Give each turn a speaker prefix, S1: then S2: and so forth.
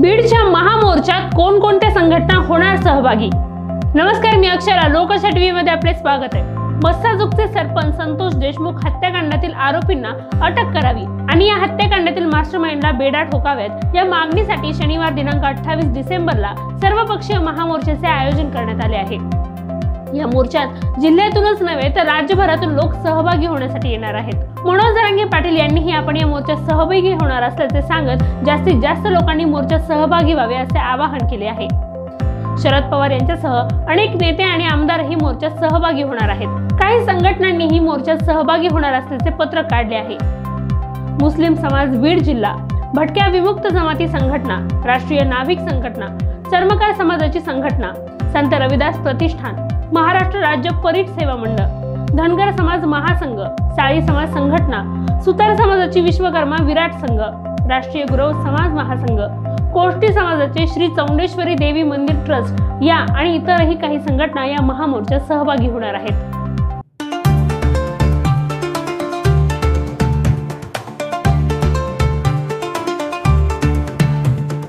S1: बीडच्या महामोर्चात कोणकोणत्या संघटना होणार सहभागी? नमस्कार मी अक्षरा. लोकशा टीव्ही मध्ये आपले स्वागत आहे. मस्साजुकचे सरपंच संतोष देशमुख हत्याकांडातील आरोपींना अटक करावी आणि या हत्याकांडातील मास्टरमाइंडला बेडा ठोकाव्यात. या मागणीसाठी शनिवार दिनांक अठ्ठावीस डिसेंबरला सर्वपक्षीय महामोर्चाचे आयोजन करण्यात आले आहे. या मोर्चात जिल्ह्यातूनच नव्हे तर राज्यभरातून लोक सहभागी होण्यासाठी येणार आहेत. मनोज जरांगे पाटील यांनीही आपण या मोर्चात सहभागी होणार असल्याचे सांगत जास्तीत जास्त लोकांनी मोर्चात सहभागी व्हावे असे आवाहन केले आहे. शरद पवार यांच्यासह अनेक नेते आणि आमदारही मोर्चात सहभागी होणार आहेत. काही संघटनांनीही मोर्चात सहभागी होणार असल्याचे पत्र काढले आहे. मुस्लिम समाज बीड जिल्हा भटक्या विमुक्त जमाती संघटना राष्ट्रीय नाविक संघटना चर्मकार समाजाची संघटना संत रविदास प्रतिष्ठान महाराष्ट्र राज्य परीट सेवा मंडळ धनगर समाज महासंघ साळी समाज संघटना सुतार समाजाची विश्वकर्मा विराट संघ राष्ट्रीय गुरव समाज महासंघ कोष्टी समाजाचे श्री चौंडेश्वरी देवी मंदिर ट्रस्ट या आणि इतरही काही संघटना या महामोर्चात सहभागी होणार आहेत.